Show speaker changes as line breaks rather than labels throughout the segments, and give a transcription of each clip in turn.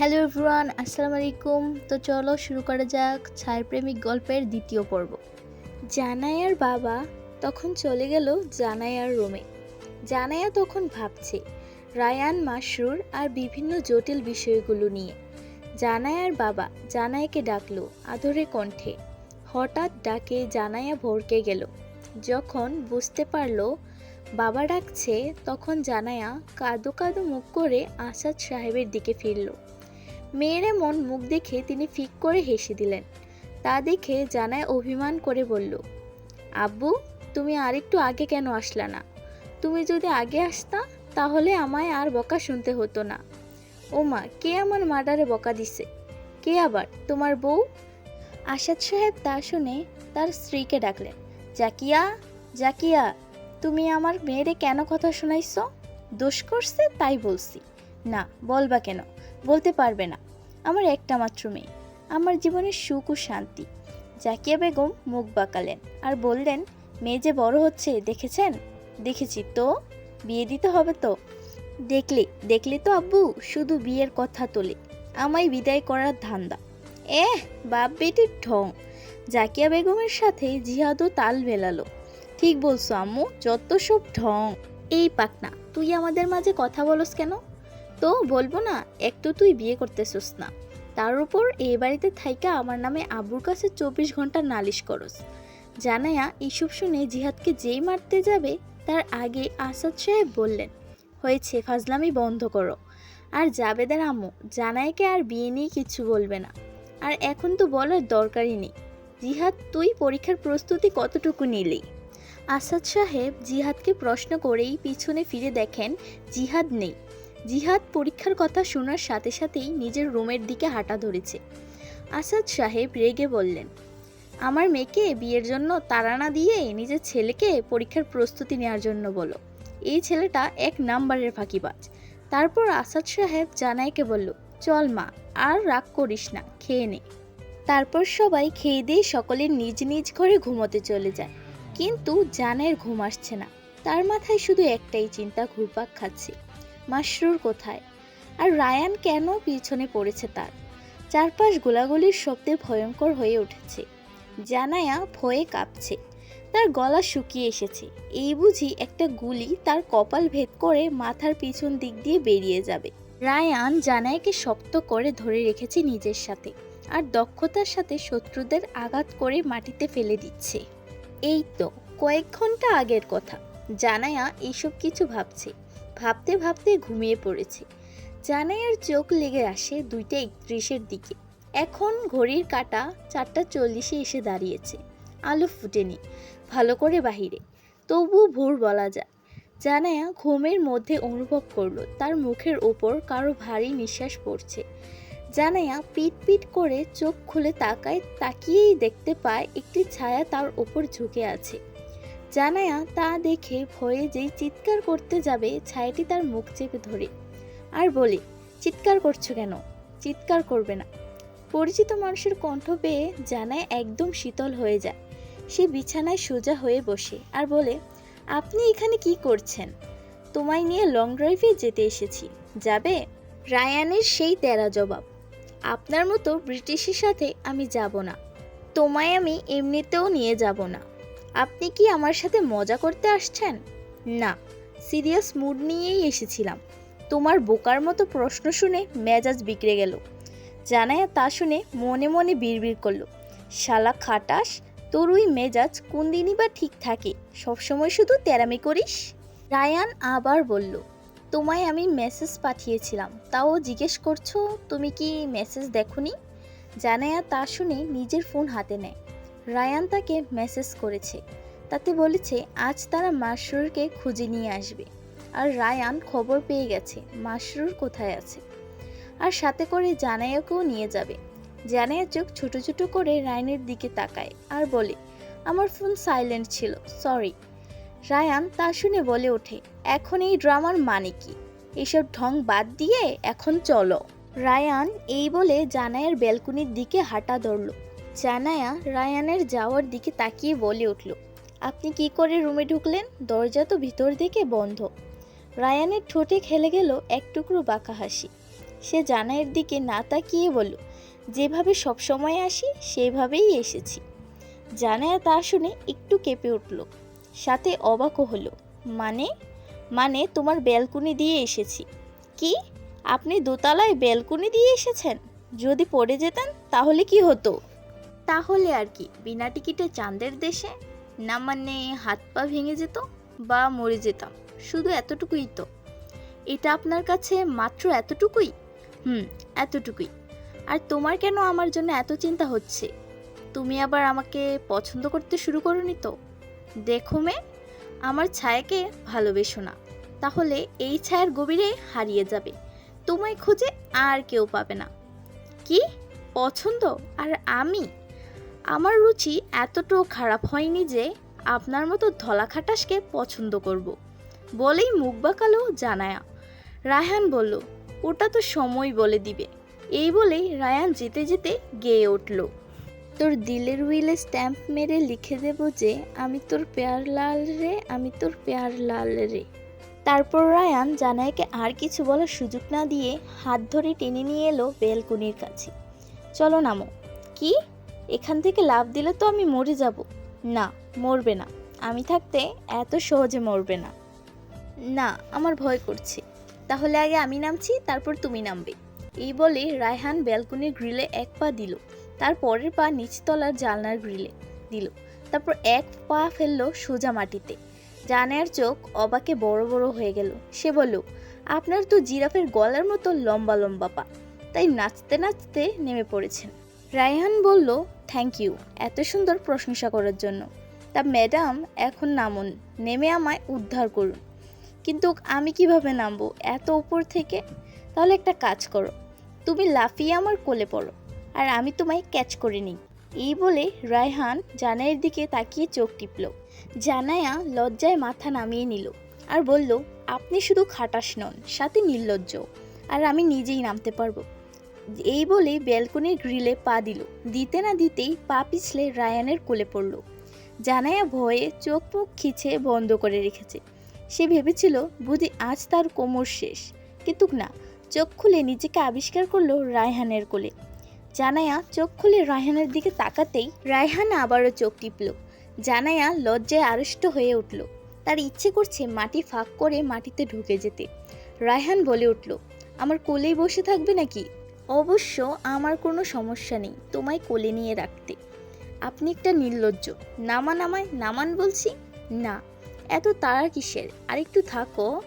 Hello everyone, আসসালামু আলাইকুম। তো চলো শুরু করা যাক ছায়ার প্রেমিক গল্পের দ্বিতীয় পর্ব। জানায়ার বাবা তখন চলে গেল জানায়ার রুমে। জানায়া তখন ভাবছে, রায়ান মাসরুর আর বিভিন্ন জটিল বিষয়গুলো নিয়ে। জানায়ার বাবা জানায়াকে ডাকলো আদরে কণ্ঠে। হঠাৎ ডাকে জানায়া ভরকে গেল। যখন বুঝতে পারল বাবা ডাকছে, তখন জানায়া কাঁদো কাঁদো মুখ করে আসাদ সাহেবের দিকে ফিরল। মেয়ের এমন মুখ দেখে তিনি ফিক করে হেসে দিলেন। তা দেখে জানায় অভিমান করে বলল, আব্বু, তুমি আরেকটু আগে কেন আসলা না? তুমি যদি আগে আসতা, তাহলে আমায় আর বকা শুনতে হতো না। ও মা কে আমার মার্ডারে বকা দিছে? কে আবার, তোমার বউ? আসাদ সাহেব তা শুনে তার স্ত্রীকে ডাকলেন, জাকিয়া জাকিয়া, তুমি আমার মেয়েরে কেন কথা শোনাইছ? দোষ করছে তাই বলছি। না, বলবা কেন? বলতে পারবে না। আমার একটা মাত্র মেয়ে। আমার জীবনের সুখ ও শান্তি। জাকিয়া বেগম মুখ বাঁকালেন আর বললেন, মেয়ে যে বড় হচ্ছে, দেখেছেন? দেখেছি তো? বিয়ে দিতে হবে তো? দেখলে দেখলে তো আব্বু, শুধু বিয়ের কথা তোলে। আমায় বিদায় করার ধান্দা। এহ, বাপ বেটির ঢং। জাকিয়া বেগমের সাথে জিহাদও তাল মেলালো। ঠিক বলছো আম্মু, যত সব ঢং। এই পাকনা, তুই আমাদের মাঝে কথা বলস কেন? তো বলব না, একটু তুই বিয়ে করতেছস না। তার উপর এই বাড়িতে থাইকা আমার নামে আবুর কাছে চব্বিশ ঘণ্টা নালিশ করস। জানায়া এইসব শুনে জিহাদকে যেই মারতে যাবে, তার আগে আসাদ সাহেব বললেন, হয়েছে, ফাজলামি বন্ধ করো। আর জাবেদার আম্মু জানাইকে আর বিয়ে নিয়ে কিছু বলবে না। আর এখন তো বলার দরকারই নেই। জিহাদ, তুই পরীক্ষার প্রস্তুতি কতটুকু নিলি? আসাদ সাহেব জিহাদকে প্রশ্ন করেই পিছনে ফিরে দেখেন জিহাদ নেই। জিহাদ পরীক্ষার কথা শোনার সাথে সাথেই নিজের রুমের দিকে হাঁটা ধরেছে। আসাদ সাহেব রেগে বললেন, আমার মেয়েকে বিয়ের জন্য তাড়ানা দিয়ে নিজের ছেলেকে পরীক্ষার প্রস্তুতি নেওয়ার জন্য বলো। এই ছেলেটা এক নাম্বারের ফাঁকিবাজ। তারপর আসাদ সাহেব জানাইকে বলল, চল মা, আর রাগ করিস না, খেয়ে নে। তারপর সবাই খেয়ে দিয়ে সকলে নিজ নিজ ঘরে ঘুমোতে চলে যায়। কিন্তু জানের ঘুম আসছে না। তার মাথায় শুধু একটাই চিন্তা ঘুরপাক খাচ্ছে। মাশরুর কোথায়? আর রায়ান কেন পিছনে পড়েছে তার? চারপাশ গোলাগুলির শব্দে ভয়ঙ্কর হয়ে উঠেছে। জানায়া ভয়ে কাঁপছে। তার গলা শুকিয়ে এসেছে। এই বুঝি একটা গুলি তার কপাল ভেদ করে মাথার পিছন দিক দিয়ে বেরিয়ে যাবে। রায়ান জানায়াকে শক্ত করে ধরে রেখেছে নিজের সাথে আর দক্ষতার সাথে শত্রুদের আঘাত করে মাটিতে ফেলে দিচ্ছে। এই তো, কয়েক ঘণ্টা আগের কথা। জানায়া এইসব কিছু ভাবছে। ভাবতে ভাবতে ঘুমিয়ে পড়েছে। জানায়ার চোখ লেগে আসে দুইটা একত্রিশের দিকে। এখন ঘড়ির কাটা চারটা চল্লিশে এসে দাঁড়িয়েছে। আলো ফুটেনি, ভালো করে বাহিরে। তবু ভোর বলা যায়। জানায়া ঘুমের মধ্যে অনুভব করল, তার মুখের ওপর কারও ভারী নিঃশ্বাস পড়ছে। জানায়া পিট পিট করে চোখ খুলে তাকায়, তাকিয়েই দেখতে পায় একটি ছায়া তার ওপর ঝুঁকে আছে। জানায়া তা দেখে ভয়ে যেই চিৎকার করতে যাবে, ছায়াটি তার মুখ চেপে ধরে। আর বলে, চিৎকার করছ কেন? চিৎকার করবে না। পরিচিত মানুষের কণ্ঠ পেয়ে জানায় একদম শীতল হয়ে যায়। সে বিছানায় সোজা হয়ে বসে আর বলে, আপনি এখানে কি করছেন? তোমায় নিয়ে লং ড্রাইভে যেতে এসেছি। যাবে? রায়ানের সেই তেরা জবাব, আপনার মতো ব্রিটিশের সাথে আমি যাব না। তোমায় আমি এমনিতেও নিয়ে যাব না। আপনি কি আমার সাথে মজা করতে আসছেন? না, সিরিয়াস মুড নিয়েই এসেছিলাম। তোমার বোকার মতো প্রশ্ন শুনে মেজাজ বিগড়ে গেল। জানায়া তা শুনে মনে মনে বিড়বিড় করল। শালা খাটাস, তোর ওই মেজাজ কোন দিনই বা ঠিক থাকে? সবসময় শুধু তেরামি করিস? রায়ান আবার বলল, তোমায় আমি মেসেজ পাঠিয়েছিলাম। তাও জিজ্ঞেস করছ, তুমি কি মেসেজ দেখোনি? জানায়া তা শুনে নিজের ফোন হাতে নেয়। রায়ান তাকে মেসেজ করেছে। তাতে বলেছে, আজ তারা মাশরুরকে খুঁজে নিয়ে আসবে। আর রায়ান খবর পেয়ে গেছে, মাশরুর কোথায় আছে। আর সাথে করে জানায়াকেও নিয়ে যাবে। জানায়া চোখ ছোট ছোট করে রায়ানের দিকে তাকায় আর বলে, আমার ফোন সাইলেন্ট ছিল সরি রায়ান তা শুনে বলে ওঠে, এখন এই ড্রামার মানে কি? এসব ঢং বাদ দিয়ে এখন চলো। রায়ান এই বলে জানায়ার ব্যালকনির দিকে হাঁটা ধরল। জানায়া রায়ানের যাওয়ার দিকে তাকিয়ে বলে উঠল, আপনি কি করে রুমে ঢুকলেন? দরজা তো ভিতর দিকে বন্ধ। রায়ানের ঠোঁটে খেলে গেল এক টুকরো বাঁকা হাসি। সে জানাইয়ের দিকে না তাকিয়ে বলল, যেভাবে সবসময় আসি, সেভাবেই এসেছি। জানায়া তা শুনে একটু কেঁপে উঠল, সাথে অবাকও হলো মানে? মানে তোমার ব্যালকনি দিয়ে এসেছি। কি? আপনি দোতলায় ব্যালকনি দিয়ে এসেছেন? যদি পড়ে যেতেন, তাহলে কি হতো? তাহলে আর কি, বিনা টিকিটে চাঁদের দেশে? না মানে হাত পা ভেঙে যেত বা মরে যেতাম, শুধু এতটুকুই তো। এটা আপনার কাছে মাত্র এতটুকুই? হুম, এতটুকুই। আর তোমার কেন আমার জন্য এত চিন্তা হচ্ছে? তুমি আবার আমাকে পছন্দ করতে শুরু করনি তো? দেখো মে, আমার ছায়াকে ভালোবেসো না, তাহলে এই ছায়ার গভীরে হারিয়ে যাবে। তোমায় খুঁজে আর কেউ পাবে না। কি? পছন্দ? আর আমি? আমার রুচি এতটাও খারাপ হয়নি যে আপনার মতো ধলা খাটাসকে পছন্দ করব। বলেই মুখ বাঁকালো জানায়া। রায়হান বলল, ওটা তো সময় বলে দিবে। এই বলে রায়ান যেতে যেতে গেয়ে উঠল। তোর দিলের উইলে স্ট্যাম্প মেরে লিখে দেব যে, আমি তোর পেয়ার লাল রে, আমি তোর পেয়ার লাল রে। তারপর রায়ান জানাইকে আর কিছু বলার সুযোগ না দিয়ে হাত ধরে টেনে নিয়ে এলো বেলকুনির কাছে। চলো নামো। কি? এখান থেকে লাভ দিলে তো আমি মরে যাব। না, মরবে না। আমি থাকতে এত সহজে মরবে না। না, আমার ভয় করছে। তাহলে আগে আমি নামছি, তারপর তুমি নামবে। এই বলে রায়হান ব্যালকনির গ্রিলে এক পা দিল। তার পরের পা নিচতলার জানলার গ্রিলে দিল। তারপর এক পা ফেলল সোজা মাটিতে। জানের চোখ অবাকে বড় বড় হয়ে গেল। সে বলল, আপনার তো জিরাফের গলার মতো লম্বা লম্বা পা। তাই নাচতে নাচতে নেমে পড়েছেন। রায়হান বলল থ্যাংক ইউ এত সুন্দর প্রশংসা করার জন্য। তা ম্যাডাম, এখন নামুন। নেমে আমায় উদ্ধার করুন। কিন্তু আমি কীভাবে নামবো? এত উপর থেকে? তাহলে একটা কাজ করো। তুমি লাফিয়ে আমার কোলে পড়ো, আর আমি তোমায় ক্যাচ করে নিই। এই বলে রায়হান জানাইয়ের দিকে তাকিয়ে চোখ টিপল। জানায়া লজ্জায় মাথা নামিয়ে নিল আর বলল, আপনি শুধু খাটাস নন, সাথে নির্লজ্জ আর আমি নিজেই নামতে পারব। এই বলে ব্যালকনির গ্রিলে পা দিল। দিতে না দিতেই পা পিছলে রায়ানের কোলে পড়ল। জানায়া ভয়ে চোখ মুখ খিচে বন্ধ করে রেখেছে। সে ভেবেছিল, বুঝি আজ তার কোমর শেষ। কিন্তু না, চোখ খুলে নিজেকে আবিষ্কার করল রায়হানের কোলে। জানায়া চোখ খুলে রায়হানের দিকে তাকাতেই রায়হান আবারও চোখ টিপল। জানায়া লজ্জায় আড়ষ্ট হয়ে উঠল। তার ইচ্ছে করছে মাটি ফাঁক করে মাটিতে ঢুকে যেতে। রায়হান বলে উঠল, আমার কোলেই বসে থাকবে নাকি? অবশ্য আমার কোনো সমস্যা নেই, তোমায় কোলে নিয়ে রাখতে। আপনি একটা নির্লজ্জ। নামান আমায় নামান বলছি? না। এত তাড়া কিসের? আর একটু থাকো।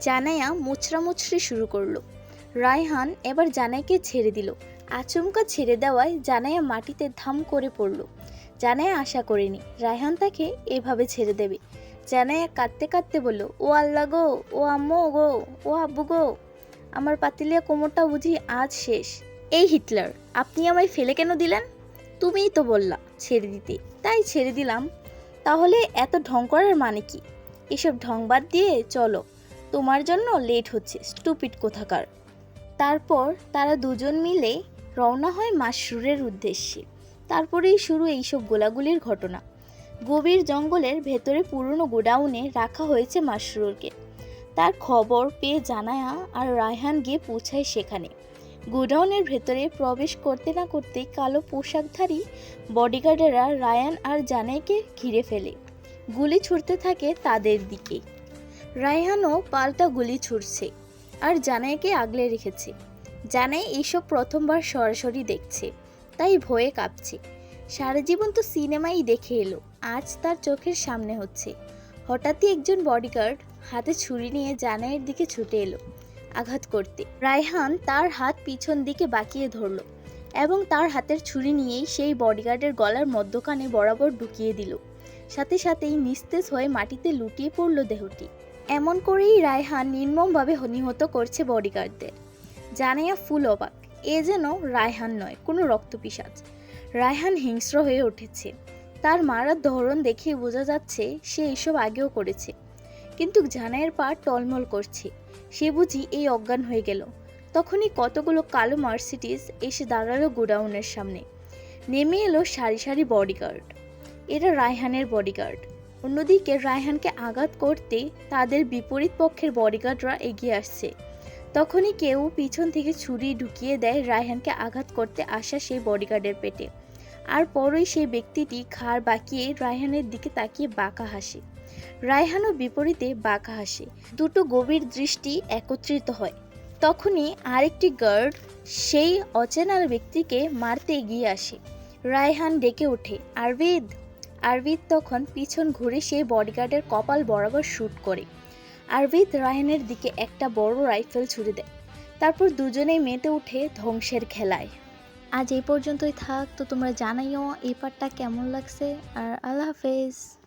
জানায়া মুচড়া মুচড়ি শুরু করল। রায়হান এবার জানাইকে ছেড়ে দিল। আচমকা ছেড়ে দেওয়ায় জানায়া মাটিতে ধাম করে পড়ল। জানায়া আশা করেনি রায়হান তাকে এভাবে ছেড়ে দেবে। জানায়া কাঁদতে কাঁদতে বলল, ও আল্লাহ গো, ও আম্মু গো, ও আব্বু গো। আমার পাতিলিয়া কোমরটা বুঝি আজ শেষ। এই হিটলার, আপনি আমায় ফেলে কেন দিলেন? তুমিই তো বললা, ছেড়ে দিতে। তাই ছেড়ে দিলাম। তাহলে এত ঢং করার মানে কি? এসব ঢং বাদ দিয়ে চলো। তোমার জন্য লেট হচ্ছে স্টুপিড কোথাকার। তারপর তারা দুজন মিলে রওনা হয় মাশরুরের উদ্দেশ্যে। তারপরেই শুরু এইসব গোলাগুলির ঘটনা। গভীর জঙ্গলের ভেতরে পুরনো গোডাউনে রাখা হয়েছে মাশরুরকে। তার খবর পেয়ে জানায়া আর রায়হান গিয়ে পৌঁছায় সেখানে। গোডাউনের ভেতরে প্রবেশ করতে না করতে কালো পোশাকধারী বডিগার্ডেরা রায়ান আর জানাইকে ঘিরে ফেলে। গুলি ছুটতে থাকে তাদের দিকে। রায়হানও পাল্টা গুলি ছুটছে আর জানাইকে আগলে রেখেছে। জানাই এইসব প্রথমবার সরাসরি দেখছে, তাই ভয়ে কাঁপছে। সারা জীবন তো সিনেমাই দেখে এলো, আজ তার চোখের সামনে হচ্ছে। হঠাৎই একজন বডিগার্ড হাতে ছুরি নিয়ে জানাইয়ের দিকে ছুটে এলো আঘাত করতে। রায়হান তার হাত পিছন দিকে বাঁকিয়ে ধরল এবং তার হাতের ছুরি নিয়েই সেই বডিগার্ডের গলার মধ্যখানে বরাবর ঢুকিয়ে দিল। সাথে সাথেই নিস্তেজ হয়ে মাটিতে লুটিয়ে পড়ল দেহটি। এমন করেই রায়হান নির্মমভাবে নিহত করছে বডিগার্ডদের জানাইয়া ফুল অবাক, এ যেন রায়হান নয়, কোনো রক্তপিসাজ রায়হান হিংস্র হয়ে উঠেছে। তার মারার ধরন দেখে বোঝা যাচ্ছে সে এসব আগেও করেছে। কিন্তু জানাইয়ের পা টলমল করছে। সে বুঝি এই অজ্ঞান হয়ে গেল। তখনই কতগুলো কালো মার্সিডিস এসে দাঁড়াল গোডাউনের সামনে। নেমে এলো সারি সারি বডিগার্ড এরা রায়হানের বডিগার্ড অন্যদিকে রায়হানকে আঘাত করতে তাদের বিপরীত পক্ষের বডিগার্ডরা এগিয়ে আসছে। তখনই কেউ পিছন থেকে ছুরি ঢুকিয়ে দেয় রায়হানকে আঘাত করতে আসা সেই বডিগার্ডের পেটে। আর পরই সেই ব্যক্তিটি ঘাড় বাঁকিয়ে রায়হানের দিকে তাকিয়ে বাঁকা হাসে। রায়হানও বিপরীতে বাঁকা হাসে। দুটো গভীর দৃষ্টি একত্রিত হয়। তখনই আরেকটি গার্ড সেই অচেনা ব্যক্তিকে মারতে এগিয়ে আসে। রায়হান ডেকে ওঠে, আরবিদ! আরবিদ তখন পিছন ঘুরে সেই বডিগার্ডের কপাল বরাবর শ্যুট করে। আরবিদ রায়হানের দিকে একটা বড় রাইফেল ছুড়ে দেয়। তারপর দুজনেই মেতে উঠে ধ্বংসের খেলায়। আজ এই পর্যন্তই থাক, তো তোমরা জানাইও এই পার্টটা কেমন লাগছে, আর আল্লাহ হাফেজ।